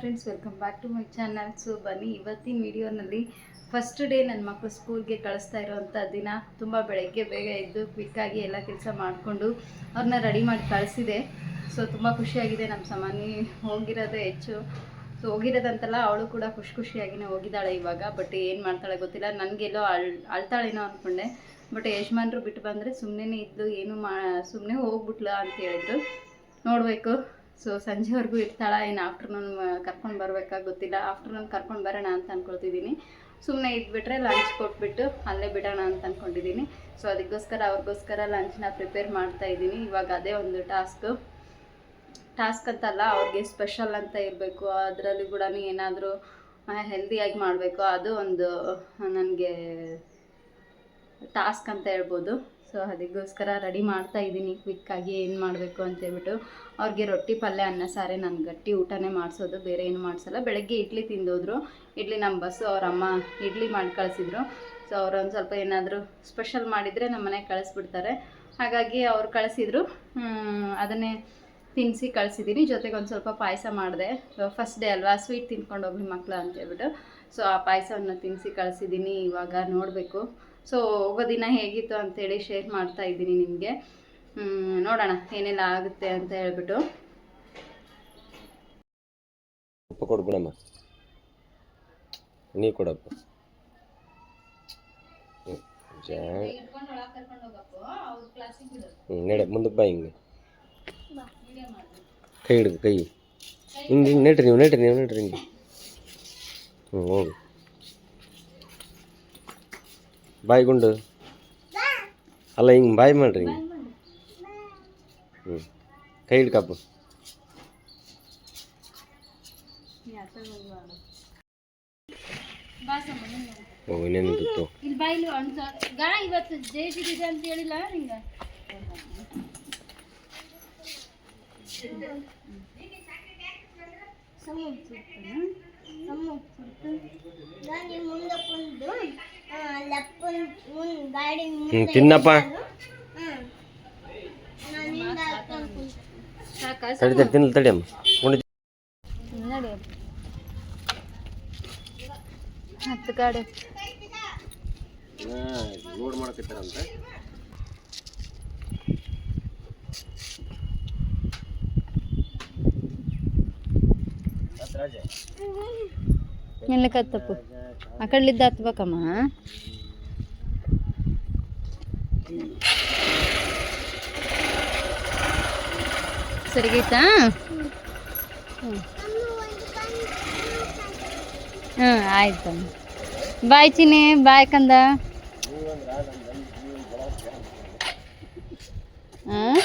Friends welcome back to my channel so ಬನ್ನಿ, ಇವತ್ತಿನ ವಿಡಿಯೋನಲ್ಲಿ ಫಸ್ಟ್ ಡೇ ನನ್ನ ಮಕ್ಕಳು ಸ್ಕೂಲ್ಗೆ ಕಳಿಸ್ತಾ ಇರೋವಂಥ ದಿನ ತುಂಬ ಬೆಳಗ್ಗೆ ಬೇಗ ಎದ್ದು ಕ್ವಿಕ್ಕಾಗಿ ಎಲ್ಲ ಕೆಲಸ ಮಾಡಿಕೊಂಡು ಅವ್ರನ್ನ ರೆಡಿ ಮಾಡಿ ಕಳಿಸಿದೆ. ಸೊ ತುಂಬ ಖುಷಿಯಾಗಿದೆ. ನಮ್ಮ ಸಾಮಾನ್ಯ ಹೋಗಿರೋದೇ ಹೆಚ್ಚು. ಸೊ ಹೋಗಿರೋದಂತಲ್ಲ ಅವಳು ಕೂಡ ಖುಷಿ ಖುಷಿಯಾಗಿನೇ ಹೋಗಿದ್ದಾಳೆ ಇವಾಗ. ಬಟ್ ಏನು ಮಾಡ್ತಾಳೆ ಗೊತ್ತಿಲ್ಲ. ನನಗೆಲ್ಲೋ ಅಳ್, ಅಳ್ತಾಳೇನೋ ಅಂದ್ಕೊಂಡೆ ಬಟ್ ಯಜಮಾನ್ರು ಬಿಟ್ಟು ಬಂದರೆ ಸುಮ್ಮನೆ ಇದ್ದು ಏನು ಮಾ ಸುಮ್ಮನೆ ಹೋಗ್ಬಿಟ್ಲ ಅಂತ ಹೇಳಿದ್ರು. ನೋಡಬೇಕು. ಸೊ ಸಂಜೆವರೆಗೂ ಇರ್ತಾಳ? ಇನ್ನು ಆಫ್ಟರ್ನೂನ್ ಕರ್ಕೊಂಡು ಬರಬೇಕಾ? ಗೊತ್ತಿಲ್ಲ. ಆಫ್ಟರ್ನೂನ್ ಕರ್ಕೊಂಡು ಬರೋಣ ಅಂತ ಅಂದ್ಕೊಳ್ತಿದ್ದೀನಿ ಸುಮ್ಮನೆ ಇದ್ಬಿಟ್ರೆ ಲಂಚ್ ಕೊಟ್ಬಿಟ್ಟು ಅಲ್ಲೇ ಬಿಡೋಣ ಅಂತ ಅಂದ್ಕೊಂಡಿದ್ದೀನಿ ಸೊ ಅದಕ್ಕೋಸ್ಕರ ಅವ್ರಿಗೋಸ್ಕರ ಲಂಚ್ನ ಪ್ರಿಪೇರ್ ಮಾಡ್ತಾ ಇದ್ದೀನಿ. ಇವಾಗ ಅದೇ ಒಂದು ಟಾಸ್ಕ್ ಟಾಸ್ಕ್ ಅಂತಲ್ಲ, ಅವ್ರಿಗೆ ಸ್ಪೆಷಲ್ ಅಂತ ಇರಬೇಕು. ಅದರಲ್ಲಿ ಕೂಡ ಏನಾದರೂ ಹೆಲ್ದಿಯಾಗಿ ಮಾಡಬೇಕು. ಅದು ಒಂದು ನನಗೆ ಟಾಸ್ಕ್ ಅಂತ ಹೇಳ್ಬೋದು. ಸೊ ಅದಕ್ಕೋಸ್ಕರ ರೆಡಿ ಮಾಡ್ತಾ ಇದ್ದೀನಿ ಕ್ವಿಕ್ಕಾಗಿ ಏನು ಮಾಡಬೇಕು ಅಂತೇಳ್ಬಿಟ್ಟು ಅವ್ರಿಗೆ ರೊಟ್ಟಿ, ಪಲ್ಯ, ಅನ್ನ, ಸಾರೆ ನಾನು ಗಟ್ಟಿ ಊಟನೇ ಮಾಡಿಸೋದು, ಬೇರೆ ಏನು ಮಾಡಿಸಲ್ಲ. ಬೆಳಗ್ಗೆ ಇಡ್ಲಿ ತಿಂದೋದ್ರು. ಇಡ್ಲಿ ನಮ್ಮ ಬಸ್ಸು, ಅವ್ರ ಅಮ್ಮ ಇಡ್ಲಿ ಮಾಡಿ ಕಳಿಸಿದ್ರು. ಸೊ ಅವ್ರೊಂದು ಸ್ವಲ್ಪ ಏನಾದರೂ ಸ್ಪೆಷಲ್ ಮಾಡಿದರೆ ನಮ್ಮ ಮನೆಗೆ ಕಳಿಸ್ಬಿಡ್ತಾರೆ. ಹಾಗಾಗಿ ಅವ್ರು ಕಳಿಸಿದ್ರು. ಅದನ್ನೇ ತಿನ್ನಿಸಿ ಕಳಿಸಿದ್ದೀನಿ ಜೊತೆಗೆ ಒಂದು ಸ್ವಲ್ಪ ಪಾಯಸ ಮಾಡಿದೆ. ಫಸ್ಟ್ ಡೇ ಅಲ್ವಾ? ಸ್ವೀಟ್ ತಿನ್ಕೊಂಡು ಹೋಗ್ಲಿ ಮಕ್ಕಳು ಅಂತೇಳ್ಬಿಟ್ಟು ಸೊ ಆ ಪಾಯಸವನ್ನು ತಿನ್ನಿಸಿ ಕಳಿಸಿದ್ದೀನಿ ಇವಾಗ ನೋಡಬೇಕು. ಸೊ ಹೋಗೋ ದಿನ ಹೇಗಿತ್ತು ಅಂತೇಳಿ ಶೇರ್ ಮಾಡ್ತಾ ಇದ್ದೀನಿ ನಿಮಗೆ. ನೋಡೋಣ ಏನೆಲ್ಲ ಆಗುತ್ತೆ ಅಂತ ಹೇಳ್ಬಿಟ್ಟು. ಉಪ್ಪು ಕೊಡು ಬಿಡಮ್ಮ. ನೀ ಕೊಡಪ್ಪ ನಡೆ, ಮುಂದಕ್ಕೆ ಬಾ ಹಿಂಗೆ. ಕೈ ಹಿಡ್ದು, ಕೈ. ಹಿಂಗೆ ಹಿಂಗೆ ನೆಟ್ರಿ ನೀವು ನೆಟ್ರಿ ನೀವು ನೆಟ್ರಿ ಹಿಂಗೆ. ಹ್ಞೂ ಹೋಗು. ಬಾಯಿ ಗುಂಡು? ಅಲ್ಲ ಹಿಂಗೆ ಬಾಯ್ ಮಾಡ್ರಿ ಹಿಂಗೆ. ಹ್ಞೂ ಕೈ ಹಿಡ್ಕಪ್ಪ. ಹೋಗು ಇನ್ನೇನು ತೋ. ಇಲ್ಲಿ ಬಾಯಿಲು ಗಾಳ ಇವತ್ತು ಜಯಸಿದೆ ಅಂತ ಹೇಳಿಲ್ಲ ನಿಂಗೆ? ಹ್ಞೂ ತಿನ್ನಪ್ಪ. ತಡಿ ತಡಿ ಅಮ್ಮ. ಉಂಡು ಹತ್ತು ಗಾಡಿ ಲೋಡ್ ಮಾಡಕತ್ತಾರಂತ ಎಲ್ಲ ಕತ್ತಪ್ಪು. ಆ ಕಡ್ಲಿದ್ದ ಹತ್ಬೇಕಮ್ಮ ಸರಿಗೈತಾ? ಹ್ಞೂ ಹ್ಞೂ ಆಯ್ತು ಬಾಯ್ ಚಿನಿ ಬಾಯ್ ಕಂದ. ಹಾಂ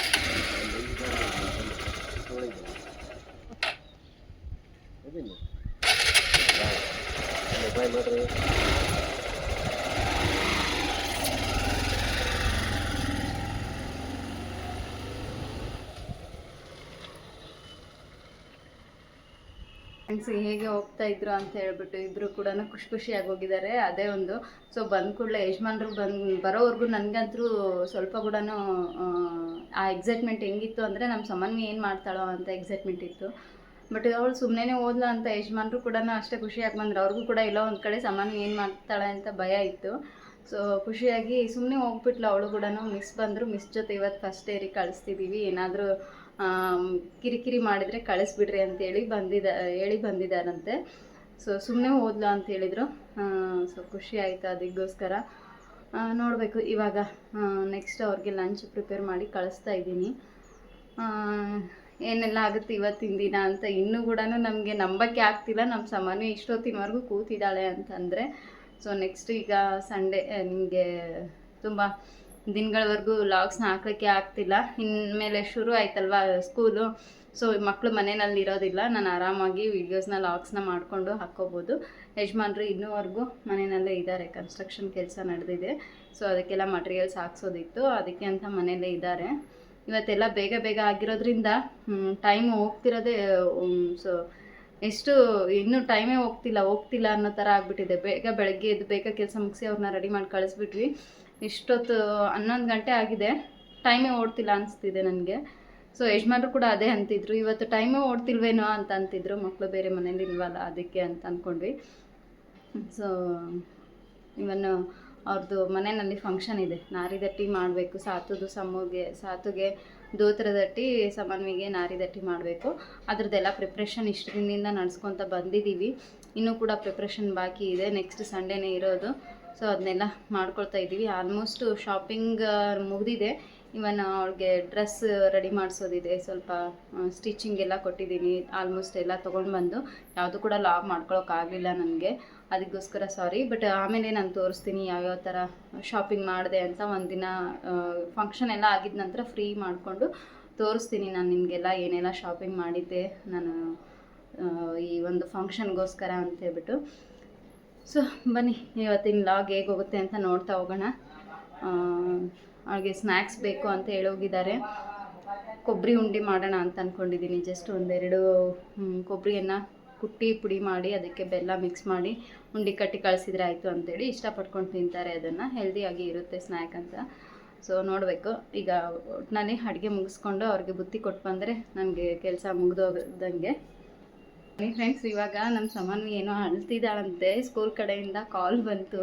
ಫ್ರೆಂಡ್ಸ್ ಹೇಗೆ ಹೋಗ್ತಾ ಇದ್ರು ಅಂತ ಹೇಳ್ಬಿಟ್ಟು ಇಬ್ರು ಕೂಡ ಖುಷಿ ಖುಷಿಯಾಗಿ ಹೋಗಿದ್ದಾರೆ. ಅದೇ ಒಂದು. ಸೊ ಬಂದ ಕೂಡಲೇ ಯಜಮಾನ್ರು ಬಂದು, ಬರೋವರೆಗೂ ನನಗಂತೂ ಸ್ವಲ್ಪ ಕೂಡ ಆ ಎಕ್ಸೈಟ್ಮೆಂಟ್ ಹೆಂಗಿತ್ತು ಅಂದರೆ ನಮ್ಮ ಸಮನ್ವಿ ಏನು ಮಾಡ್ತಾಳೋ ಅಂತ ಎಕ್ಸೈಟ್ಮೆಂಟ್ ಇತ್ತು. ಬಟ್ ಅವಳು ಸುಮ್ಮನೆ ಓದ್ಲಾ ಅಂತ ಯಜಮಾನ್ರು ಕೂಡ ಅಷ್ಟೇ ಖುಷಿಯಾಗಿ ಬಂದ್ರು. ಅವ್ರಿಗೂ ಕೂಡ ಇಲ್ಲ ಒಂದು ಕಡೆ ಸಮನ್ವಿ ಏನು ಮಾಡ್ತಾಳೆ ಅಂತ ಭಯ ಇತ್ತು. ಸೊ ಖುಷಿಯಾಗಿ ಸುಮ್ಮನೆ ಹೋಗ್ಬಿಟ್ಲು. ಅವಳು ಕೂಡ ಮಿಸ್ ಬಂದರು. ಮಿಸ್ ಜೊತೆ ಇವತ್ತು ಫಸ್ಟ್ ಡೇರಿ ಕಳಿಸ್ತಿದ್ದೀವಿ ಏನಾದರೂ ಕಿರಿಕಿರಿ ಮಾಡಿದರೆ ಕಳಿಸ್ಬಿಡ್ರಿ ಅಂತೇಳಿ ಬಂದಿದ್ದ ಹೇಳಿ ಬಂದಿದ್ದಾರಂತೆ. ಸೊ ಸುಮ್ಮನೆ ಓದ್ಲಾ ಅಂತ ಹೇಳಿದರು. ಸೊ ಖುಷಿ ಆಯಿತು ಅದಕ್ಕೋಸ್ಕರ. ನೋಡಬೇಕು, ಇವಾಗ ನೆಕ್ಸ್ಟ್ ಅವ್ರಿಗೆ ಲಂಚ್ ಪ್ರಿಪೇರ್ ಮಾಡಿ ಕಳಿಸ್ತಾ ಇದ್ದೀನಿ. ಏನೆಲ್ಲ ಆಗುತ್ತೆ ಇವತ್ತಿನ ದಿನ ಅಂತ ಇನ್ನೂ ಕೂಡ ನಮಗೆ ನಂಬಕ್ಕೆ ಆಗ್ತಿಲ್ಲ. ನಮ್ಮ ಸಮಾನ ಇಷ್ಟೊತ್ತಿನವರೆಗೂ ಕೂತಿದ್ದಾಳೆ ಅಂತಂದರೆ ಸೊ ನೆಕ್ಸ್ಟ್ ಈಗ ಸಂಡೇ ನಿಮಗೆ ತುಂಬ ದಿನಗಳವರೆಗೂ ಲಾಗ್ಸ್ನ ಹಾಕೋಕ್ಕೆ ಆಗ್ತಿಲ್ಲ. ಇನ್ಮೇಲೆ ಶುರು ಆಯ್ತಲ್ವಾ ಸ್ಕೂಲು ಸೊ ಮಕ್ಕಳು ಮನೆಯಲ್ಲಿ ಇರೋದಿಲ್ಲ. ನಾನು ಆರಾಮಾಗಿ ವೀಡಿಯೋಸ್ನ ಲಾಗ್ಸ್ನ ಮಾಡಿಕೊಂಡು ಹಾಕ್ಕೋಬೋದು. ಯಜಮಾನ್ರು ಇನ್ನೂವರೆಗೂ ಮನೆಯಲ್ಲೇ ಇದ್ದಾರೆ. ಕನ್ಸ್ಟ್ರಕ್ಷನ್ ಕೆಲಸ ನಡೆದಿದೆ. ಸೊ ಅದಕ್ಕೆಲ್ಲ ಮಟೀರಿಯಲ್ಸ್ ಹಾಕ್ಸೋದಿತ್ತು. ಅದಕ್ಕೆ ಅಂತ ಮನೆಯಲ್ಲೇ ಇದ್ದಾರೆ. ಇವತ್ತೆಲ್ಲ ಬೇಗ ಬೇಗ ಆಗಿರೋದ್ರಿಂದ ಟೈಮ್ ಹೋಗ್ತಿರೋದೇ ಸೊ ಎಷ್ಟು, ಇನ್ನೂ ಟೈಮೇ ಹೋಗ್ತಿಲ್ಲ. ಹೋಗ್ತಿಲ್ಲ ಅನ್ನೋ ಥರ ಆಗಿಬಿಟ್ಟಿದೆ. ಬೇಗ ಬೆಳಗ್ಗೆ ಎದ್ದು ಬೇಗ ಕೆಲಸ ಮುಗಿಸಿ ಅವ್ರನ್ನ ರೆಡಿ ಮಾಡಿ ಕಳಿಸ್ಬಿಟ್ವಿ. ಇಷ್ಟೊತ್ತು ಹನ್ನೊಂದು ಗಂಟೆ ಆಗಿದೆ. ಟೈಮೇ ಓಡ್ತಿಲ್ಲ ಅನಿಸ್ತಿದೆ ನನಗೆ. ಸೊ ಯಜಮಾನ್ರು ಕೂಡ ಅದೇ ಅಂತಿದ್ರು. ಇವತ್ತು ಟೈಮೇ ಓಡ್ತಿಲ್ವೇನೋ ಅಂತ ಅಂತಿದ್ರು. ಮಕ್ಕಳು ಬೇರೆ ಮನೇಲಿ ಇಲ್ವಲ್ಲ ಅದಕ್ಕೆ ಅಂತ ಅಂದ್ಕೊಂಡ್ವಿ ಸೊ ಇವನ್ ಅವ್ರದ್ದು ಮನೆಯಲ್ಲಿ ಫಂಕ್ಷನ್ ಇದೆ. ನಾರಿದಟ್ಟಿ ಮಾಡಬೇಕು. ಸಾತುದು ಸಮೂಗೆ ಸಾತುಗೆ ದೋತ್ರದಟ್ಟಿ, ಸಮನ್ವಿಗೆ ನಾರಿದಟ್ಟಿ ಮಾಡಬೇಕು. ಅದರದ್ದೆಲ್ಲ ಪ್ರಿಪ್ರೇಷನ್ ಇಷ್ಟು ದಿನದಿಂದ ನಡ್ಸ್ಕೊತ ಬಂದಿದ್ದೀವಿ ಇನ್ನೂ ಕೂಡ ಪ್ರಿಪ್ರೇಷನ್ ಬಾಕಿ ಇದೆ. ನೆಕ್ಸ್ಟ್ ಸಂಡೇನೇ ಇರೋದು. ಸೊ ಅದನ್ನೆಲ್ಲ ಮಾಡ್ಕೊಳ್ತಾ ಇದ್ದೀವಿ. ಆಲ್ಮೋಸ್ಟ್ ಶಾಪಿಂಗ್ ಮುಗಿದಿದೆ. ಇವನ್ ಅವ್ಳಿಗೆ ಡ್ರೆಸ್ ರೆಡಿ ಮಾಡಿಸೋದಿದೆ. ಸ್ವಲ್ಪ ಸ್ಟಿಚಿಂಗ್ ಎಲ್ಲ ಕೊಟ್ಟಿದ್ದೀನಿ. ಆಲ್ಮೋಸ್ಟ್ ಎಲ್ಲ ತೊಗೊಂಡು ಬಂದು ಯಾವುದು ಕೂಡ ಲಾಗ್ ಮಾಡ್ಕೊಳೋಕ್ಕಾಗಲಿಲ್ಲ ನನಗೆ. ಅದಕ್ಕೋಸ್ಕರ ಸಾರಿ ಬಟ್ ಆಮೇಲೆ ನಾನು ತೋರಿಸ್ತೀನಿ ಯಾವ್ಯಾವ ಥರ ಶಾಪಿಂಗ್ ಮಾಡಿದೆ ಅಂತ ಒಂದಿನ ಫಂಕ್ಷನ್ ಎಲ್ಲ ಆಗಿದ ನಂತರ ಫ್ರೀ ಮಾಡಿಕೊಂಡು ತೋರಿಸ್ತೀನಿ ನಾನು ನಿಮಗೆಲ್ಲ ಏನೆಲ್ಲ ಶಾಪಿಂಗ್ ಮಾಡಿದ್ದೆ. ನಾನು ಈ ಒಂದು ಫಂಕ್ಷನ್ಗೋಸ್ಕರ ಅಂತ ಹೇಳ್ಬಿಟ್ಟು. ಸೊ, ಬನ್ನಿ, ಇವತ್ತಿನ ಲಾಗ್ ಹೇಗೆ ಹೋಗುತ್ತೆ ಅಂತ ನೋಡ್ತಾ ಹೋಗೋಣ. ಅವಳಿಗೆ ಸ್ನ್ಯಾಕ್ಸ್ ಬೇಕು ಅಂತ ಹೇಳೋಗಿದ್ದಾರೆ ಕೊಬ್ಬರಿ ಉಂಡೆ ಮಾಡೋಣ ಅಂತ ಅಂದ್ಕೊಂಡಿದ್ದೀನಿ ಜಸ್ಟ್ ಒಂದೆರಡು ಕೊಬ್ಬರಿಯನ್ನು ಕುಟ್ಟಿ ಪುಡಿ ಮಾಡಿ, ಅದಕ್ಕೆ ಬೆಲ್ಲ ಮಿಕ್ಸ್ ಮಾಡಿ, ಉಂಡಿ ಕಟ್ಟಿ ಕಳಿಸಿದ್ರೆ ಆಯಿತು ಅಂತೇಳಿ ಇಷ್ಟಪಟ್ಕೊಂಡು ತಿಂತಾರೆ. ಅದನ್ನು ಹೆಲ್ದಿಯಾಗಿ ಇರುತ್ತೆ ಸ್ನ್ಯಾಕ್ ಅಂತ. ಸೊ ನೋಡಬೇಕು. ಈಗ ಒಟ್ಟಿನಲ್ಲಿ ಅಡುಗೆ ಮುಗಿಸ್ಕೊಂಡು ಅವ್ರಿಗೆ ಬುತ್ತಿ ಕೊಟ್ಟು ಬಂದರೆ ನನಗೆ ಕೆಲಸ ಮುಗಿದೋಗ್ದಂಗೆ ಫ್ರೆಂಡ್ಸ್ ಇವಾಗ ನಮ್ಮ ಸಮನ್ವಿ ಏನೋ ಅಳ್ತಿದ್ದಾಳಂತೆ. ಸ್ಕೂಲ್ ಕಡೆಯಿಂದ ಕಾಲ್ ಬಂತು.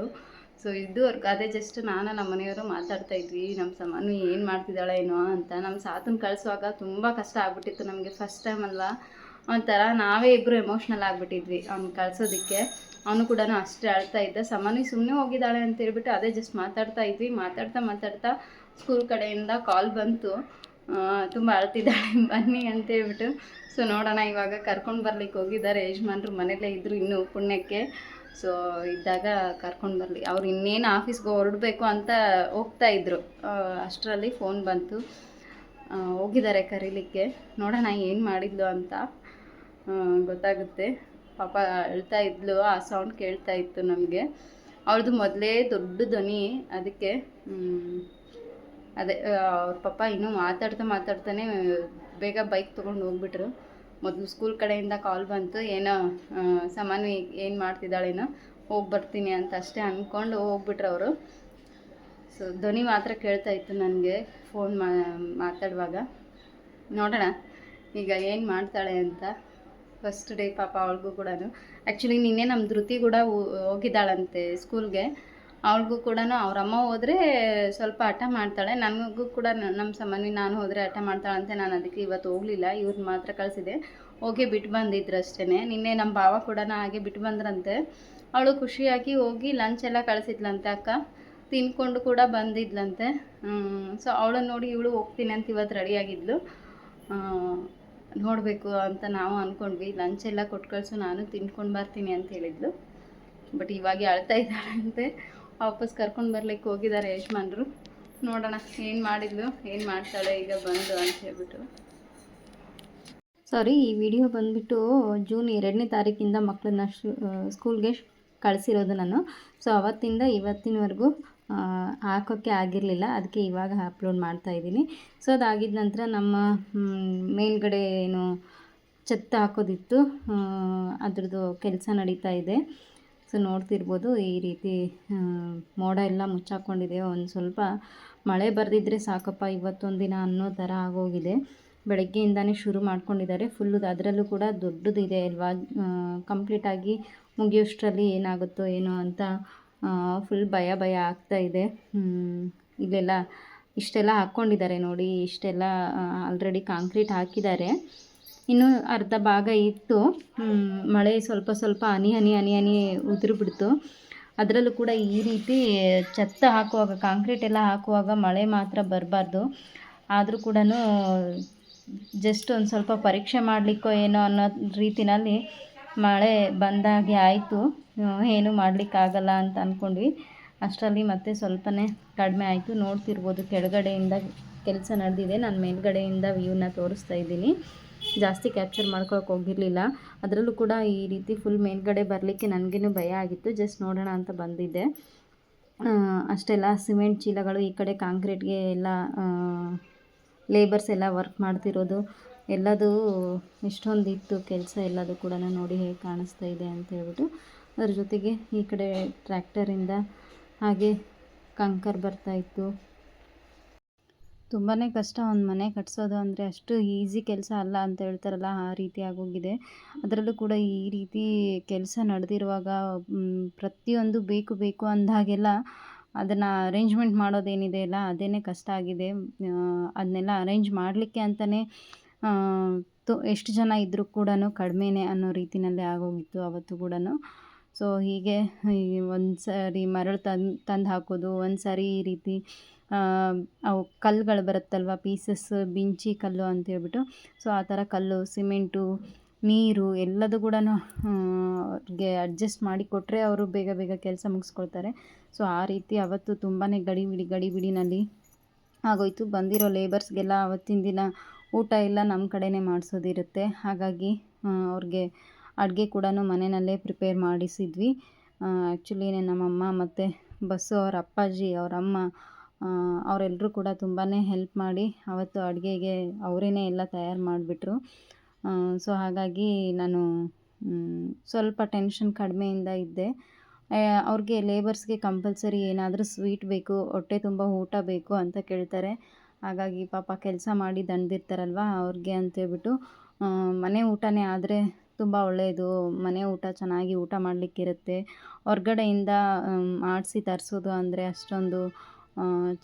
ಸೊ ಇದುವರೆಗೂ ಅದೇ ಜಸ್ಟ್ ನಾನು ನಮ್ಮ ಮನೆಯವರು ಮಾತಾಡ್ತಾ ಇದ್ವಿ. ನಮ್ಮ ಸಮಾನು ಏನು ಮಾಡ್ತಿದ್ದಾಳೆ ಏನೋ ಅಂತ. ನಮ್ಮ ಸಾತನ ಕಳಿಸುವಾಗ ತುಂಬ ಕಷ್ಟ ಆಗ್ಬಿಟ್ಟಿತ್ತು ನಮಗೆ ಫಸ್ಟ್ ಟೈಮ್ ಅಲ್ಲ. ಒಂಥರ ನಾವೇ ಇಬ್ಬರು ಎಮೋಷ್ನಲ್ ಆಗಿಬಿಟ್ಟಿದ್ವಿ ಅವ್ನು ಕಳ್ಸೋದಕ್ಕೆ. ಅವನು ಕೂಡ ಅಷ್ಟೇ ಅಳ್ತಾ ಇದ್ದ. ಸಮಾನಿ ಸುಮ್ಮನೆ ಹೋಗಿದ್ದಾಳೆ ಅಂತ ಹೇಳ್ಬಿಟ್ಟು ಅದೇ ಜಸ್ಟ್ ಮಾತಾಡ್ತಾ ಇದ್ವಿ. ಮಾತಾಡ್ತಾ ಮಾತಾಡ್ತಾ ಸ್ಕೂಲ್ ಕಡೆಯಿಂದ ಕಾಲ್ ಬಂತು. ತುಂಬ ಅಳ್ತಿದ್ದಾಳೆ, ಬನ್ನಿ ಅಂತ ಹೇಳ್ಬಿಟ್ಟು. ಸೊ ನೋಡೋಣ, ಇವಾಗ ಕರ್ಕೊಂಡು ಬರ್ಲಿಕ್ಕೆ ಹೋಗಿದ್ದಾರೆ ಯಜಮಾನ್ರು ಮನೇಲೇ ಇದ್ದರು ಇನ್ನೂ ಪುಣ್ಯಕ್ಕೆ. ಸೊ ಇದ್ದಾಗ ಕರ್ಕೊಂಡು ಬರಲಿ. ಅವ್ರು ಇನ್ನೇನು ಆಫೀಸ್ಗೆ ಹೊರಡಬೇಕು ಅಂತ ಹೋಗ್ತಾ ಇದ್ರು. ಅಷ್ಟರಲ್ಲಿ ಫೋನ್ ಬಂತು. ಹೋಗಿದ್ದಾರೆ ಕರೀಲಿಕ್ಕೆ. ನೋಡೋಣ, ಏನು ಮಾಡಿದ್ಲು ಅಂತ. ಗೊತ್ತಾಗುತ್ತೆ. ಪಾಪ ಅಳ್ತಾ ಇದ್ಲು, ಆ ಸೌಂಡ್ ಕೇಳ್ತಾ ಇತ್ತು ನಮಗೆ. ಅವ್ರದ್ದು ಮೊದಲೇ ದೊಡ್ಡ ಧ್ವನಿ, ಅದಕ್ಕೆ ಅದೇ ಅವ್ರ ಪಪ್ಪ ಇನ್ನೂ ಮಾತಾಡ್ತಾ ಮಾತಾಡ್ತಾನೆ, ಬೇಗ ಬೈಕ್ ತೊಗೊಂಡು ಹೋಗ್ಬಿಟ್ರು. ಮೊದಲು ಸ್ಕೂಲ್ ಕಡೆಯಿಂದ ಕಾಲ್ ಬಂತು, ಏನೋ ಸಾಮಾನು ಏನು ಮಾಡ್ತಿದ್ದಾಳೇನೋ, ಹೋಗಿ ಬರ್ತೀನಿ ಅಂತ ಅಷ್ಟೇ ಅಂದ್ಕೊಂಡು ಹೋಗ್ಬಿಟ್ರು ಅವರು. ಸೊ ಧ್ವನಿ ಮಾತ್ರ ಕೇಳ್ತಾ ಇತ್ತು ನನಗೆ ಫೋನ್ ಮಾ, ಮಾತಾಡುವಾಗ. ನೋಡೋಣ, ಈಗ ಏನು ಮಾಡ್ತಾಳೆ ಅಂತ. ಫಸ್ಟ್ ಡೇ ಪಾಪ ಅವಳಿಗೂ ಕೂಡ ಆ್ಯಕ್ಚುಲಿ ನಿನ್ನೆ ನಮ್ಮ ಧೃತಿ ಕೂಡ ಹೋಗಿದ್ದಾಳಂತೆ ಸ್ಕೂಲ್ಗೆ ಅವಳಿಗೂ ಕೂಡ ಅವ್ರಮ್ಮ ಹೋದರೆ ಸ್ವಲ್ಪ ಹಠ ಮಾಡ್ತಾಳೆ. ನನಗೂ ಕೂಡ ನಮ್ಮ ಸಂಬಂಧಿ ನಾನು ಹೋದರೆ ಹಠ ಮಾಡ್ತಾಳಂತೆ. ನಾನು ಅದಕ್ಕೆ ಇವತ್ತು ಹೋಗಲಿಲ್ಲ. ಇವ್ರನ್ನ ಮಾತ್ರ ಕಳಿಸಿದೆ. ಹೋಗಿ ಬಿಟ್ಟು ಬಂದಿದ್ರು ಅಷ್ಟೇ ನಿನ್ನೆ ನಮ್ಮ ಭಾವ ಕೂಡ ಹಾಗೆ ಬಿಟ್ಟು ಬಂದ್ರಂತೆ. ಅವಳು ಖುಷಿಯಾಗಿ ಹೋಗಿ ಲಂಚ್ ಎಲ್ಲ ಕಳಿಸಿದ್ಲಂತೆ ಅಕ್ಕ. ತಿನ್ಕೊಂಡು ಕೂಡ ಬಂದಿದ್ಲಂತೆ. ಸೊ ಅವಳನ್ನು ನೋಡಿ ಇವಳು ಹೋಗ್ತೀನಿ ಅಂತ ಇವತ್ತು ರೆಡಿಯಾಗಿದ್ಲು ನೋಡಬೇಕು ಅಂತ ನಾವು ಅಂದ್ಕೊಂಡ್ವಿ ಲಂಚ್ ಎಲ್ಲ ಕೊಟ್ಟು ಕಳಿಸು, ನಾನು ತಿನ್ಕೊಂಡು ಬರ್ತೀನಿ ಅಂತ ಹೇಳಿದ್ಲು. ಬಟ್ ಇವಾಗ ಅಳ್ತಾ ಇದ್ದಾಳಂತೆ. ವಾಪಸ್ ಕರ್ಕೊಂಡು ಬರ್ಲಿಕ್ಕೆ ಹೋಗಿದ್ದಾರೆ ಯಜಮಾನ್ರು. ನೋಡೋಣ, ಏನು ಮಾಡಿದ್ಲು, ಏನು ಮಾಡ್ತಾಳೆ, ಈಗ ಬಂದು ಅಂತ ಹೇಳ್ಬಿಟ್ಟು. ಸಾರಿ ಈ ವಿಡಿಯೋ ಬಂದುಬಿಟ್ಟು ಜೂನ್ ಎರಡನೇ ತಾರೀಕಿಂದ ಮಕ್ಕಳನ್ನ ಸ್ಕೂಲ್ಗೆ ಕಳಿಸಿರೋದು ನಾನು. ಸೊ ಅವತ್ತಿಂದ ಇವತ್ತಿನವರೆಗೂ ಹಾಕೋಕ್ಕೆ ಆಗಿರಲಿಲ್ಲ. ಅದಕ್ಕೆ ಇವಾಗ ಅಪ್ಲೋಡ್ ಮಾಡ್ತಾ ಇದ್ದೀನಿ. ಸೊ ಅದಾಗಿದ ನಂತರ ನಮ್ಮ ಮೇಲ್ಗಡೆ ಏನು ಚತ್ತ ಹಾಕೋದಿತ್ತು. ಅದ್ರದ್ದು ಕೆಲಸ ನಡೀತಾ ಇದೆ. ಸೊ ನೋಡ್ತಿರ್ಬೋದು, ಈ ರೀತಿ ಮೋಡ ಎಲ್ಲ ಮುಚ್ಚಾಕೊಂಡಿದೆ. ಒಂದು ಸ್ವಲ್ಪ ಮಳೆ ಬರೆದಿದ್ರೆ ಸಾಕಪ್ಪ ಇವತ್ತೊಂದು ದಿನ ಅನ್ನೋ ಥರ ಆಗೋಗಿದೆ. ಬೆಳಗ್ಗೆಯಿಂದನೇ ಶುರು ಮಾಡ್ಕೊಂಡಿದ್ದಾರೆ. ಫುಲ್ಲು ಅದರಲ್ಲೂ ಕೂಡ ದೊಡ್ಡದಿದೆ ಅಲ್ವಾ? ಕಂಪ್ಲೀಟಾಗಿ ಮುಗಿಯೋಷ್ಟರಲ್ಲಿ ಏನಾಗುತ್ತೋ ಏನೋ ಅಂತ ಫುಲ್ ಭಯ ಭಯ ಆಗ್ತಾ ಇದೆ. ಇಲ್ಲೆಲ್ಲ ಇಷ್ಟೆಲ್ಲ ಹಾಕ್ಕೊಂಡಿದ್ದಾರೆ ನೋಡಿ. ಇಷ್ಟೆಲ್ಲ ಆಲ್ರೆಡಿ ಕಾಂಕ್ರೀಟ್ ಹಾಕಿದ್ದಾರೆ. ಇನ್ನು ಅರ್ಧ ಭಾಗ ಇತ್ತು. ಮಳೆ ಸ್ವಲ್ಪ ಸ್ವಲ್ಪ ಹನಿ ಹನಿ ಹನಿ ಹನಿ ಉದುರು ಬಿಡ್ತು. ಅದರಲ್ಲೂ ಕೂಡ ಈ ರೀತಿ ಚತ್ತ ಹಾಕುವಾಗ, ಕಾಂಕ್ರೀಟ್ ಎಲ್ಲ ಹಾಕುವಾಗ ಮಳೆ ಮಾತ್ರ ಬರಬಾರ್ದು. ಆದರೂ ಕೂಡ ಜಸ್ಟ್ ಒಂದು ಸ್ವಲ್ಪ ಪರೀಕ್ಷೆ ಮಾಡಲಿಕ್ಕೋ ಏನೋ ಅನ್ನೋ ರೀತಿನಲ್ಲಿ ಮಳೆ ಬಂದಾಗೆ ಆಯಿತು. ಏನು ಮಾಡಲಿಕ್ಕಾಗಲ್ಲ ಅಂತ ಅಂದ್ಕೊಂಡ್ವಿ ಅಷ್ಟರಲ್ಲಿ ಮತ್ತೆ ಸ್ವಲ್ಪನೇ ಕಡಿಮೆ ಆಯಿತು. ನೋಡ್ತಿರ್ಬೋದು, ಕೆಳಗಡೆಯಿಂದ ಕೆಲಸ ನಡೆದಿದೆ. ನಾನು ಮೇಲ್ಗಡೆಯಿಂದ ವ್ಯೂನ ತೋರಿಸ್ತಾ ಇದ್ದೀನಿ. ಜಾಸ್ತಿ ಕ್ಯಾಪ್ಚರ್ ಮಾಡ್ಕೊಳಕ್ಕೆ ಹೋಗಿರಲಿಲ್ಲ. ಅದರಲ್ಲೂ ಕೂಡ ಈ ರೀತಿ ಫುಲ್ ಮೇಲ್ಗಡೆ ಬರಲಿಕ್ಕೆ ನನಗೇನು ಭಯ ಆಗಿತ್ತು. ಜಸ್ಟ್ ನೋಡೋಣ ಅಂತ ಬಂದಿದ್ದೆ. ಅಷ್ಟೆಲ್ಲ ಸಿಮೆಂಟ್ ಚೀಲಗಳು ಈ ಕಡೆ ಕಾಂಕ್ರೀಟ್ಗೆ ಎಲ್ಲ ಲೇಬರ್ಸ್ ಎಲ್ಲ ವರ್ಕ್ ಮಾಡ್ತಿರೋದು. ಎಲ್ಲದು ಎಷ್ಟೊಂದು ಇತ್ತು ಕೆಲಸ ಎಲ್ಲದು ಕೂಡ ನೋಡಿ ಹೇಗೆ ಕಾಣಿಸ್ತಾ ಇದೆ ಅಂತ ಹೇಳ್ಬಿಟ್ಟು ಅದ್ರ ಜೊತೆಗೆ ಈ ಕಡೆ ಟ್ರ್ಯಾಕ್ಟರಿಂದ ಹಾಗೆ ಕಂಕರ್ ಬರ್ತಾ ಇತ್ತು. ತುಂಬಾ ಕಷ್ಟ ಒಂದು ಮನೆ ಕಟ್ಸೋದು ಅಂದರೆ ಅಷ್ಟು ಈಸಿ ಕೆಲಸ ಅಲ್ಲ ಅಂತ ಹೇಳ್ತಾರಲ್ಲ, ಆ ರೀತಿ ಆಗೋಗಿದೆ. ಅದರಲ್ಲೂ ಕೂಡ ಈ ರೀತಿ ಕೆಲಸ ನಡೆದಿರುವಾಗ ಪ್ರತಿಯೊಂದು ಬೇಕು ಬೇಕು ಅಂದಾಗೆಲ್ಲ ಅದನ್ನು ಅರೇಂಜ್ಮೆಂಟ್ ಮಾಡೋದೇನಿದೆ ಅಲ್ಲ ಅದೇ ಕಷ್ಟ ಆಗಿದೆ. ಅದನ್ನೆಲ್ಲ ಅರೇಂಜ್ ಮಾಡಲಿಕ್ಕೆ ಅಂತಲೇ ತು, ಎಷ್ಟು ಜನ ಇದ್ದರೂ ಕೂಡ ಕಡಿಮೆನೇ ಅನ್ನೋ ರೀತಿಯಲ್ಲೇ ಆಗೋಗಿತ್ತು ಅವತ್ತು ಕೂಡ ಸೊ ಹೀಗೆ ಒಂದು ಸಾರಿ ಮರಳು ತಂದು ತಂದು ಹಾಕೋದು ಒಂದು ಸಾರಿ ಈ ರೀತಿ ಅವು ಕಲ್ಲುಗಳು ಬರುತ್ತಲ್ವ? ಪೀಸಸ್ ಬಿಂಚಿ ಕಲ್ಲು ಅಂತ ಹೇಳ್ಬಿಟ್ಟು. ಸೊ ಆ ಥರ ಕಲ್ಲು ಸಿಮೆಂಟು ನೀರು ಎಲ್ಲದೂ ಕೂಡ ಅವ್ರಿಗೆ ಅಡ್ಜಸ್ಟ್ ಮಾಡಿ ಕೊಟ್ಟರೆ ಅವರು ಬೇಗ ಬೇಗ ಕೆಲಸ ಮುಗಿಸ್ಕೊಳ್ತಾರೆ. ಸೊ ಆ ರೀತಿ ಅವತ್ತು ತುಂಬಾ ಗಡಿಬಿಡಿ, ಗಡಿಬಿಡಿನಲ್ಲಿ ಆಗೋಯ್ತು. ಬಂದಿರೋ ಲೇಬರ್ಸ್ಗೆಲ್ಲ ಅವತ್ತಿನ ದಿನ ಊಟ ಎಲ್ಲ ನಮ್ಮ ಕಡೆನೇ ಮಾಡಿಸೋದಿರುತ್ತೆ. ಹಾಗಾಗಿ ಅವ್ರಿಗೆ ಅಡುಗೆ ಕೂಡ ಮನೆಯಲ್ಲೇ ಪ್ರಿಪೇರ್ ಮಾಡಿಸಿದ್ವಿ. ಆ್ಯಕ್ಚುಲಿ ನಮ್ಮಮ್ಮ ಮತ್ತು ಬಸ್ಸು, ಅವ್ರ ಅಪ್ಪಾಜಿ ಅವರಮ್ಮ ಅವರೆಲ್ಲರೂ ಕೂಡ ತುಂಬಾ ಹೆಲ್ಪ್ ಮಾಡಿ ಅವತ್ತು ಅಡುಗೆಗೆ ಅವರೇ ಎಲ್ಲ ತಯಾರು ಮಾಡಿಬಿಟ್ರು. ಸೊ ಹಾಗಾಗಿ ನಾನು ಸ್ವಲ್ಪ ಟೆನ್ಷನ್ ಕಡಿಮೆಯಿಂದ ಇದ್ದೆ. ಅವ್ರಿಗೆ ಲೇಬರ್ಸ್ಗೆ ಕಂಪಲ್ಸರಿ ಏನಾದರೂ ಸ್ವೀಟ್ ಬೇಕು, ಹೊಟ್ಟೆ ತುಂಬ ಊಟ ಬೇಕು ಅಂತ ಕೇಳ್ತಾರೆ. ಹಾಗಾಗಿ ಪಾಪ ಕೆಲಸ ಮಾಡಿ ದಂಡಿರ್ತಾರಲ್ವ ಅವ್ರಿಗೆ ಅಂತೇಳ್ಬಿಟ್ಟು ಮನೆ ಊಟನೇ ಆದರೆ ತುಂಬ ಒಳ್ಳೆಯದು ಮನೆ ಊಟ ಚೆನ್ನಾಗಿ ಊಟ ಮಾಡಲಿಕ್ಕಿರುತ್ತೆ. ಹೊರ್ಗಡೆಯಿಂದ ಮಾಡಿಸಿ ತರಿಸೋದು ಅಂದರೆ ಅಷ್ಟೊಂದು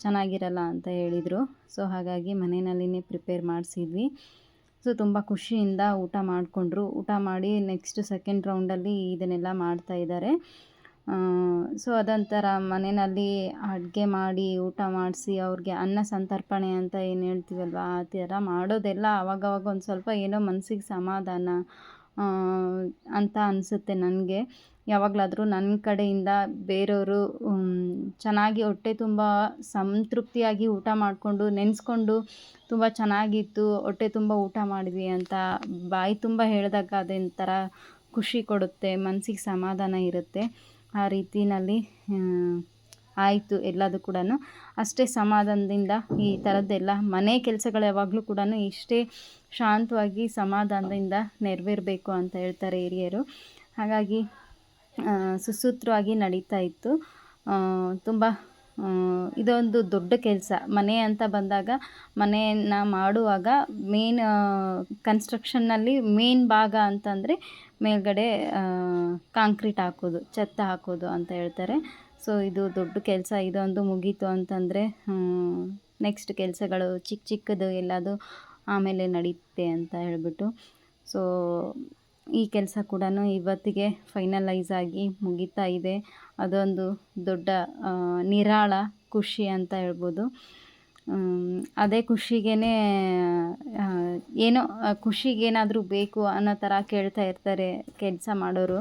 ಚೆನ್ನಾಗಿರಲ್ಲ ಅಂತ ಹೇಳಿದರು. ಸೊ ಹಾಗಾಗಿ ಮನೆಯಲ್ಲಿನೇ ಪ್ರಿಪೇರ್ ಮಾಡಿಸಿದ್ವಿ. ಸೊ ತುಂಬ ಖುಷಿಯಿಂದ ಊಟ ಮಾಡಿಕೊಂಡ್ರು. ಊಟ ಮಾಡಿ ನೆಕ್ಸ್ಟ್ ಸೆಕೆಂಡ್ ರೌಂಡಲ್ಲಿ ಇದನ್ನೆಲ್ಲ ಮಾಡ್ತಾಯಿದ್ದಾರೆ ಸೊ ಅದೊಂಥರ ಮನೆಯಲ್ಲಿ ಅಡುಗೆ ಮಾಡಿ ಊಟ ಮಾಡಿಸಿ ಅವ್ರಿಗೆ ಅನ್ನ ಸಂತರ್ಪಣೆ ಅಂತ ಏನು ಹೇಳ್ತೀವಲ್ವ? ಆ ಥರ ಮಾಡೋದೆಲ್ಲ ಆವಾಗವಾಗ ಒಂದು ಸ್ವಲ್ಪ ಏನೋ ಮನಸ್ಸಿಗೆ ಸಮಾಧಾನ ಅಂತ ಅನಿಸುತ್ತೆ ನನಗೆ. ಯಾವಾಗಲಾದರೂ ನನ್ನ ಕಡೆಯಿಂದ ಬೇರೆಯವರು ಚೆನ್ನಾಗಿ ಹೊಟ್ಟೆ ತುಂಬ ಸಂತೃಪ್ತಿಯಾಗಿ ಊಟ ಮಾಡಿಕೊಂಡು, ನೆನೆಸ್ಕೊಂಡು ತುಂಬ ಚೆನ್ನಾಗಿತ್ತು, ಹೊಟ್ಟೆ ತುಂಬ ಊಟ ಮಾಡಿದ್ವಿ ಅಂತ ಬಾಯಿ ತುಂಬ ಹೇಳಿದಾಗ ಅದೊಂಥರ ಖುಷಿ ಕೊಡುತ್ತೆ ಮನಸ್ಸಿಗೆ ಸಮಾಧಾನ ಇರುತ್ತೆ. ಆ ರೀತಿಯಲ್ಲಿ ಆಯಿತು ಎಲ್ಲದೂ ಕೂಡ ಅಷ್ಟೇ ಸಮಾಧಾನದಿಂದ ಈ ಥರದ್ದೆಲ್ಲ ಮನೆ ಕೆಲಸಗಳು ಯಾವಾಗಲೂ ಕೂಡ ಇಷ್ಟೇ ಶಾಂತವಾಗಿ ಸಮಾಧಾನದಿಂದ ನೆರವೇರಬೇಕು ಅಂತ ಹೇಳ್ತಾರೆ ಹಿರಿಯರು. ಹಾಗಾಗಿ ಸುಸೂತ್ರವಾಗಿ ನಡೀತಾ ಇತ್ತು. ತುಂಬ ಇದೊಂದು ದೊಡ್ಡ ಕೆಲಸ. ಮನೆ ಅಂತ ಬಂದಾಗ, ಮನೆಯನ್ನು ಮಾಡುವಾಗ ಮೇನ್ ಕನ್ಸ್ಟ್ರಕ್ಷನ್ನಲ್ಲಿ ಮೇನ್ ಭಾಗ ಅಂತಂದರೆ ಮೇಲ್ಗಡೆ ಕಾಂಕ್ರೀಟ್ ಹಾಕೋದು, ಛತ್ತ ಹಾಕೋದು ಅಂತ ಹೇಳ್ತಾರೆ. ಸೊ ಇದು ದೊಡ್ಡ ಕೆಲಸ. ಇದೊಂದು ಮುಗೀತು ಅಂತಂದರೆ ನೆಕ್ಸ್ಟ್ ಕೆಲಸಗಳು ಚಿಕ್ಕ ಚಿಕ್ಕದು ಎಲ್ಲದು ಆಮೇಲೆ ನಡೆಯುತ್ತೆ ಅಂತ ಹೇಳಿಬಿಟ್ಟು. ಸೊ ಈ ಕೆಲಸ ಕೂಡ ಇವತ್ತಿಗೆ ಫೈನಲೈಸ್ ಆಗಿ ಮುಗಿತಾ ಇದೆ. ಅದೊಂದು ದೊಡ್ಡ ನಿರಾಳ ಖುಷಿ ಅಂತ ಹೇಳ್ಬೋದು. ಅದೇ ಖುಷಿಗೇ ಏನೋ ಖುಷಿಗೇನಾದರೂ ಬೇಕು ಅನ್ನೋ ಥರ ಕೇಳ್ತಾ ಇರ್ತಾರೆ ಕೆಲಸ ಮಾಡೋರು.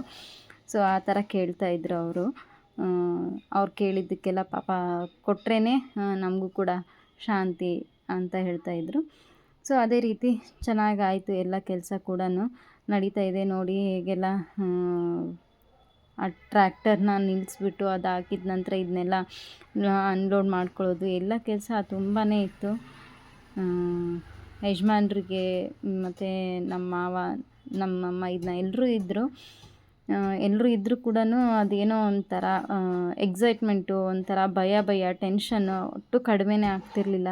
ಸೊ, ಆ ಥರ ಕೇಳ್ತಾ ಇದ್ರು ಅವರು. ಅವ್ರು ಕೇಳಿದ್ದಕ್ಕೆಲ್ಲ ಪಾಪ ಕೊಟ್ರೇ ನಮಗೂ ಕೂಡ ಶಾಂತಿ ಅಂತ ಹೇಳ್ತಾಯಿದ್ರು ಸೊ, ಅದೇ ರೀತಿ ಚೆನ್ನಾಗಾಯಿತು ಎಲ್ಲ ಕೆಲಸ ಕೂಡ ನಡೀತಾ ಇದೆ ನೋಡಿ ಹೇಗೆಲ್ಲ ಆ ಟ್ರ್ಯಾಕ್ಟರ್ನ ನಿಲ್ಲಿಸ್ಬಿಟ್ಟು ಅದು ಹಾಕಿದ ನಂತರ ಇದನ್ನೆಲ್ಲ ಅನ್ಲೋಡ್ ಮಾಡ್ಕೊಳ್ಳೋದು ಎಲ್ಲ ಕೆಲಸ ತುಂಬಾ ಇತ್ತು. ಯಜಮಾನ್ರಿಗೆ ಮತ್ತು ನಮ್ಮ ಮಾವ ನಮ್ಮಮ್ಮ ಇದನ್ನ ಎಲ್ಲರೂ ಇದ್ದರು ಎಲ್ಲರೂ ಇದ್ದರೂ ಕೂಡ ಅದೇನೋ ಒಂಥರ ಎಕ್ಸೈಟ್ಮೆಂಟು ಒಂಥರ ಭಯ ಭಯ ಟೆನ್ಷನ್ನು ಒಟ್ಟು ಕಡಿಮೆನೇ ಆಗ್ತಿರಲಿಲ್ಲ.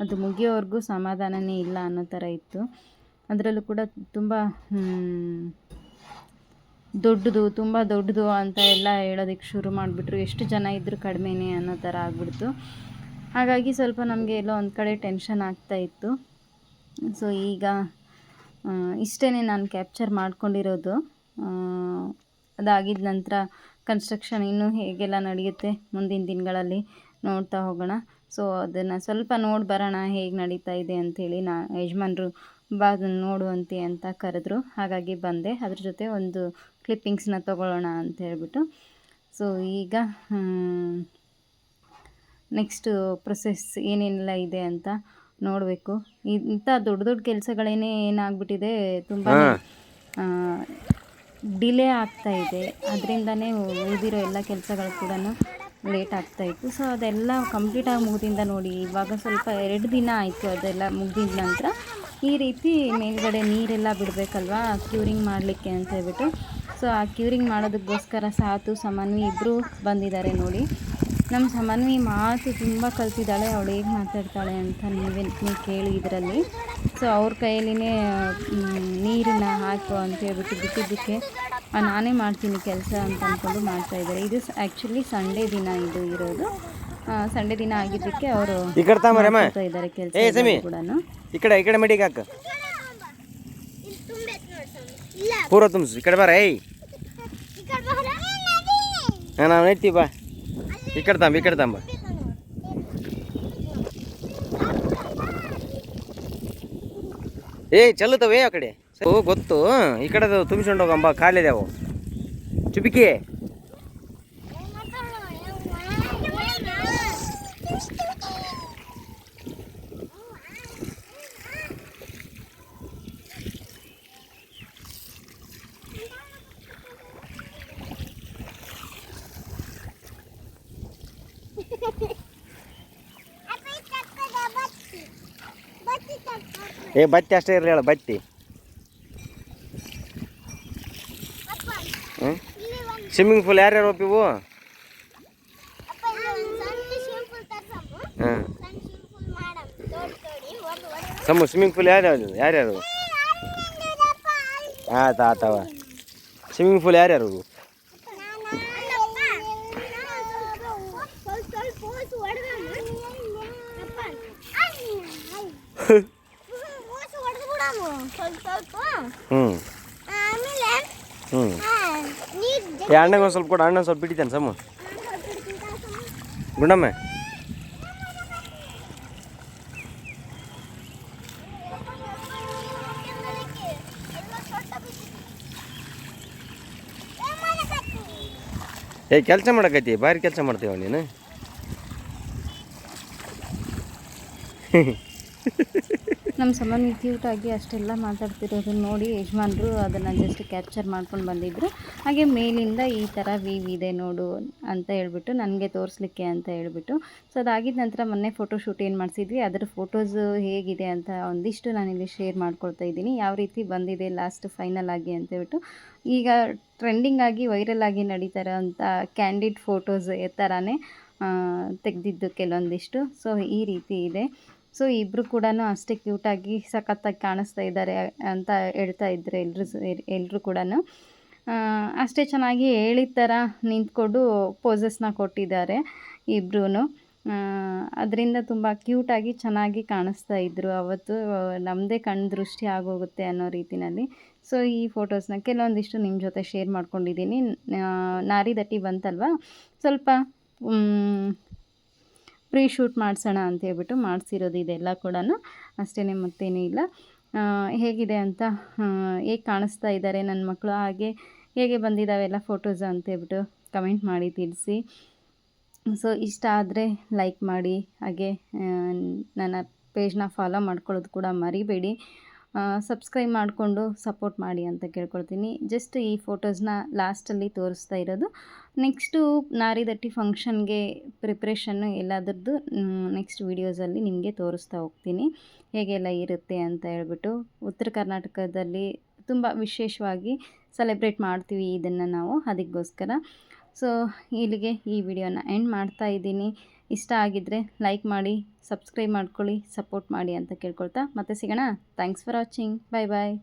ಅದು ಮುಗಿಯೋವರೆಗೂ ಸಮಾಧಾನನೇ ಇಲ್ಲ ಅನ್ನೋ ಥರ ಇತ್ತು. ಅದರಲ್ಲೂ ಕೂಡ ತುಂಬ ದೊಡ್ಡದು ತುಂಬ ದೊಡ್ಡದು ಅಂತ ಎಲ್ಲ ಹೇಳೋದಕ್ಕೆ ಶುರು ಮಾಡಿಬಿಟ್ರು. ಎಷ್ಟು ಜನ ಇದ್ದರೂ ಕಡಿಮೆನೇ ಅನ್ನೋ ಥರ ಆಗ್ಬಿಡ್ತು. ಹಾಗಾಗಿ ಸ್ವಲ್ಪ ನಮಗೆ ಎಲ್ಲೋ ಒಂದು ಕಡೆ ಟೆನ್ಷನ್ ಆಗ್ತಾಯಿತ್ತು ಸೊ ಈಗ ಇಷ್ಟೇ ನಾನು ಕ್ಯಾಪ್ಚರ್ ಮಾಡ್ಕೊಂಡಿರೋದು. ಅದಾಗಿದ ನಂತರ ಕನ್ಸ್ಟ್ರಕ್ಷನ್ ಇನ್ನೂ ಹೇಗೆಲ್ಲ ನಡೆಯುತ್ತೆ ಮುಂದಿನ ದಿನಗಳಲ್ಲಿ ನೋಡ್ತಾ ಹೋಗೋಣ. ಸೊ ಅದನ್ನು ಸ್ವಲ್ಪ ನೋಡಿ ಬರೋಣ ಹೇಗೆ ನಡೀತಾ ಇದೆ ಅಂಥೇಳಿ ನಾ ಯಜಮಾನ್ರು ಬಾ ನೋಡುವಂತೆ ಅಂತ ಕರೆದ್ರು. ಹಾಗಾಗಿ ಬಂದೆ. ಅದ್ರ ಜೊತೆ ಒಂದು ಕ್ಲಿಪ್ಪಿಂಗ್ಸ್ನ ತೊಗೊಳ್ಳೋಣ ಅಂತ ಹೇಳ್ಬಿಟ್ಟು. ಸೊ ಈಗ ನೆಕ್ಸ್ಟು ಪ್ರೊಸೆಸ್ ಏನೇನೆಲ್ಲ ಇದೆ ಅಂತ ನೋಡಬೇಕು. ಇಂಥ ದೊಡ್ಡ ದೊಡ್ಡ ಕೆಲಸಗಳೇನೇ ಏನಾಗ್ಬಿಟ್ಟಿದೆ ತುಂಬ ಡಿಲೇ ಆಗ್ತಾ ಇದೆ. ಅದರಿಂದನೇ ಉಳಿದಿರೋ ಎಲ್ಲ ಕೆಲಸಗಳು ಕೂಡ ಲೇಟ್ ಆಗ್ತಾಯಿತ್ತು ಸೊ ಅದೆಲ್ಲ ಕಂಪ್ಲೀಟಾಗಿ ಮುಗಿದಿಂದ ನೋಡಿ ಇವಾಗ ಸ್ವಲ್ಪ ಎರಡು ದಿನ ಆಯಿತು ಅದೆಲ್ಲ ಮುಗಿದ ನಂತರ. ಈ ರೀತಿ ಮೇಲ್ಗಡೆ ನೀರೆಲ್ಲ ಬಿಡಬೇಕಲ್ವಾ? ಕ್ಯೂರಿಂಗ್ ಮಾಡಲಿಕ್ಕೆ ಅಂತ ಹೇಳ್ಬಿಟ್ಟು. ಸೊ ಆ ಕ್ಯೂರಿಂಗ್ ಮಾಡೋದಕ್ಕೋಸ್ಕರ ಸಾತು, ಸಮನ್ವಿ ಇಬ್ಬರು ಬಂದಿದ್ದಾರೆ ನೋಡಿ. ನಮ್ಮ ಸಮನ್ವಿ ಮಾತು ತುಂಬ ಕಲ್ತಿದ್ದಾಳೆ, ಅವಳು ಹೇಗೆ ಮಾತಾಡ್ತಾಳೆ ಅಂತ ನೀವೇ, ನೀವು ಕೇಳಿ ಇದರಲ್ಲಿ. ಸೊ ಅವ್ರ ಕೈಯಲ್ಲಿನೇ ನೀರನ್ನ ಹಾಕು ಅಂತ ಹೇಳ್ಬಿಟ್ಟು ಬಿಟ್ಟಿದ್ದಕ್ಕೆ ನಾನೇ ಮಾಡ್ತೀನಿ ಕೆಲಸ ಅಂತ ಅಂದ್ಕೊಂಡು ಮಾಡ್ತಾಯಿದ್ದಾರೆ ಇದು ಆ್ಯಕ್ಚುಲಿ ಸಂಡೇ ದಿನ ಇದು ಇರೋದು. ಸಂಡೇ ದಿನ ಆಗಿದ್ದಕ್ಕೆ ಅವರು ಈ ಕಡೆ ತಾಮರಮ್ಮ ಇದ್ದಾರೆ ಕೆಲಸ ಏ, ಸಮಿ. ಈ ಕಡೆ ಈ ಕಡೆ ಮಡಿಗೆ ಹಾಕ. ಪೂರ ತುಂಬಿಸು. ಈ ಕಡೆ ಬಾರ ಏಯ್. ಹಾಂ ನಾವು ನಡ್ತೀವಿ ಬಾ. ಈ ಕಡೆ ತಾಂಬ ಈ ಕಡೆ ತಾಂಬ ಏಯ್ ಚಲ್ಲುತ್ತವೆ ಆ ಕಡೆ? ಗೊತ್ತು. ಈ ಕಡೆ ತುಂಬಿಸ್ಕೊಂಡು ಹೋಗಂಬ ಖಾಲಿದೆ ಅವು. ಚುಪಿಕಿ. ಏ ಬತ್ತಿ ಅಷ್ಟೇ ಇರಲಿ ಹೇಳ ಬತ್ತಿ. ಹ್ಞೂ ಸ್ವಿಮ್ಮಿಂಗ್ ಪೂಲ್ ಯಾರ್ಯಾರು ಒಪ್ಪಿವು ಹಾಂ ಸಮ್ಮ ಸ್ವಿಮ್ಮಿಂಗ್ ಪೂಲ್ ಯಾರ್ಯಾವ್ದು ಯಾರ್ಯಾರು ಆಯ್ತು ಆತವ ಸ್ವಿಮ್ಮಿಂಗ್ ಪೂಲ್ ಯಾರ್ಯಾರು ಹ್ಞೂ ಹ್ಞೂ ಅಣ್ಣಗೆ ಒಂದು ಸ್ವಲ್ಪ ಕೊಡು. ಅಣ್ಣ ಸ್ವಲ್ಪ ಬಿಟ್ಟಿದ್ದಾನೆ ಸಮ ಗುಂಡಮ್ಮೆ. ಏ ಕೆಲಸ ಮಾಡಕತ್ತಿ. ಭಾರಿ ಕೆಲಸ ಮಾಡ್ತೀವ ನೀನು? ನಮ್ಮ ಸಂಬಂಧ ಆಗಿ ಅಷ್ಟೆಲ್ಲ ಮಾತಾಡ್ತಿರೋದನ್ನ ನೋಡಿ ಯಜಮಾನ್ರು ಅದನ್ನು ಜಸ್ಟ್ ಕ್ಯಾಪ್ಚರ್ ಮಾಡ್ಕೊಂಡು ಬಂದಿದ್ದರು ಹಾಗೆ ಮೇಲಿಂದ ಈ ಥರ ವೀವ್ ಇದೆ ನೋಡು ಅಂತ ಹೇಳ್ಬಿಟ್ಟು ನನಗೆ ತೋರಿಸ್ಲಿಕ್ಕೆ ಅಂತ ಹೇಳ್ಬಿಟ್ಟು. ಸೊ ಅದಾಗಿದ್ದ ನಂತರ ಮೊನ್ನೆ ಫೋಟೋ ಶೂಟ್ ಏನು ಮಾಡಿಸಿದ್ವಿ, ಅದರ ಫೋಟೋಸ್ ಹೇಗಿದೆ ಅಂತ ಒಂದಿಷ್ಟು ನಾನಿಲ್ಲಿ ಶೇರ್ ಮಾಡ್ಕೊಳ್ತಾ ಇದ್ದೀನಿ. ಯಾವ ರೀತಿ ಬಂದಿದೆ ಲಾಸ್ಟ್ ಫೈನಲ್ ಆಗಿ ಅಂತ ಹೇಳ್ಬಿಟ್ಟು. ಈಗ ಟ್ರೆಂಡಿಂಗ್ ಆಗಿ ವೈರಲ್ ಆಗಿ ನಡೀತಾ ಇರೋಂಥ ಕ್ಯಾಂಡಿಡ್ ಫೋಟೋಸ್ ಥರನೇ ತೆಗೆದಿದ್ದು ಕೆಲವೊಂದಿಷ್ಟು. ಸೊ ಈ ರೀತಿ ಇದೆ. ಸೊ ಇಬ್ಬರು ಕೂಡ ಅಷ್ಟೇ ಕ್ಯೂಟಾಗಿ ಸಖತ್ತಾಗಿ ಕಾಣಿಸ್ತಾ ಇದ್ದಾರೆ ಅಂತ ಹೇಳ್ತಾ ಇದ್ರು ಎಲ್ಲರೂ ಎಲ್ಲರೂ ಕೂಡ ಅಷ್ಟೇ ಚೆನ್ನಾಗಿ ಹೇಳಿದ ಥರ ನಿಂತ್ಕೊಂಡು ಪೋಸಸ್ನ ಕೊಟ್ಟಿದ್ದಾರೆ ಇಬ್ಬರೂ ಅದರಿಂದ ತುಂಬ ಕ್ಯೂಟಾಗಿ ಚೆನ್ನಾಗಿ ಕಾಣಿಸ್ತಾ ಇದ್ದರು ಅವತ್ತು ನಮ್ಮದೇ ಕಣ್ಣು ದೃಷ್ಟಿ ಆಗೋಗುತ್ತೆ ಅನ್ನೋ ರೀತಿಯಲ್ಲಿ ಸೊ ಈ ಫೋಟೋಸ್ನ ಕೆಲವೊಂದಿಷ್ಟು ನಿಮ್ಮ ಜೊತೆ ಶೇರ್ ಮಾಡ್ಕೊಂಡಿದ್ದೀನಿ. ನಾರಿ ದಟ್ಟಿ ಬಂತಲ್ವ? ಸ್ವಲ್ಪ ಪ್ರೀ ಶೂಟ್ ಮಾಡಿಸೋಣ ಅಂತ ಹೇಳ್ಬಿಟ್ಟು ಮಾಡಿಸಿರೋದು ಇದೆಲ್ಲ ಕೂಡ ಅಷ್ಟೇ ಮತ್ತೇನೂ ಇಲ್ಲ. ಹೇಗಿದೆ ಅಂತ ಹೇಗೆ ಕಾಣಿಸ್ತಾ ಇದ್ದಾರೆ ನನ್ನ ಮಕ್ಕಳು ಹಾಗೆ ಹೇಗೆ ಬಂದಿದ್ದಾವೆಲ್ಲ ಫೋಟೋಸ್ ಅಂತ ಹೇಳ್ಬಿಟ್ಟು ಕಮೆಂಟ್ ಮಾಡಿ ತಿಳಿಸಿ. ಸೊ ಇಷ್ಟ ಆದರೆ ಲೈಕ್ ಮಾಡಿ, ಹಾಗೆ ನನ್ನ ಪೇಜ್ನ ಫಾಲೋ ಮಾಡ್ಕೊಳ್ಳೋದು ಕೂಡ ಮರಿಬೇಡಿ. ಸಬ್ಸ್ಕ್ರೈಬ್ ಮಾಡಿಕೊಂಡು ಸಪೋರ್ಟ್ ಮಾಡಿ ಅಂತ ಕೇಳ್ಕೊಳ್ತೀನಿ. ಜಸ್ಟ್ ಈ ಫೋಟೋಸ್ನ ಲಾಸ್ಟಲ್ಲಿ ತೋರಿಸ್ತಾ ಇರೋದು. ನೆಕ್ಸ್ಟು ನಾರಿದಟ್ಟಿ ಫಂಕ್ಷನ್ಗೆ ಪ್ರಿಪ್ರೇಷನ್ನು ಎಲ್ಲದರದ್ದು ನೆಕ್ಸ್ಟ್ ವೀಡಿಯೋಸಲ್ಲಿ ನಿಮಗೆ ತೋರಿಸ್ತಾ ಹೋಗ್ತೀನಿ. ಹೇಗೆಲ್ಲ ಇರುತ್ತೆ ಅಂತ ಹೇಳ್ಬಿಟ್ಟು ಉತ್ತರ ಕರ್ನಾಟಕದಲ್ಲಿ ತುಂಬ ವಿಶೇಷವಾಗಿ ಸೆಲೆಬ್ರೇಟ್ ಮಾಡ್ತೀವಿ ಇದನ್ನು ನಾವು ಅದಕ್ಕೋಸ್ಕರ. ಸೊ ಇಲ್ಲಿಗೆ ಈ ವಿಡಿಯೋನ ಎಂಡ್ ಮಾಡ್ತಾ ಇದ್ದೀನಿ. ಇಷ್ಟ ಆಗಿದ್ದರೆ ಲೈಕ್ ಮಾಡಿ ಸಬ್ಸ್ಕ್ರೈಬ್ ಮಾಡ್ಕೊಳ್ಳಿ ಸಪೋರ್ಟ್ ಮಾಡಿ ಅಂತ ಕೇಳ್ಕೊಳ್ತಾ ಮತ್ತೆ ಸಿಗೋಣ. Thanks for watching bye bye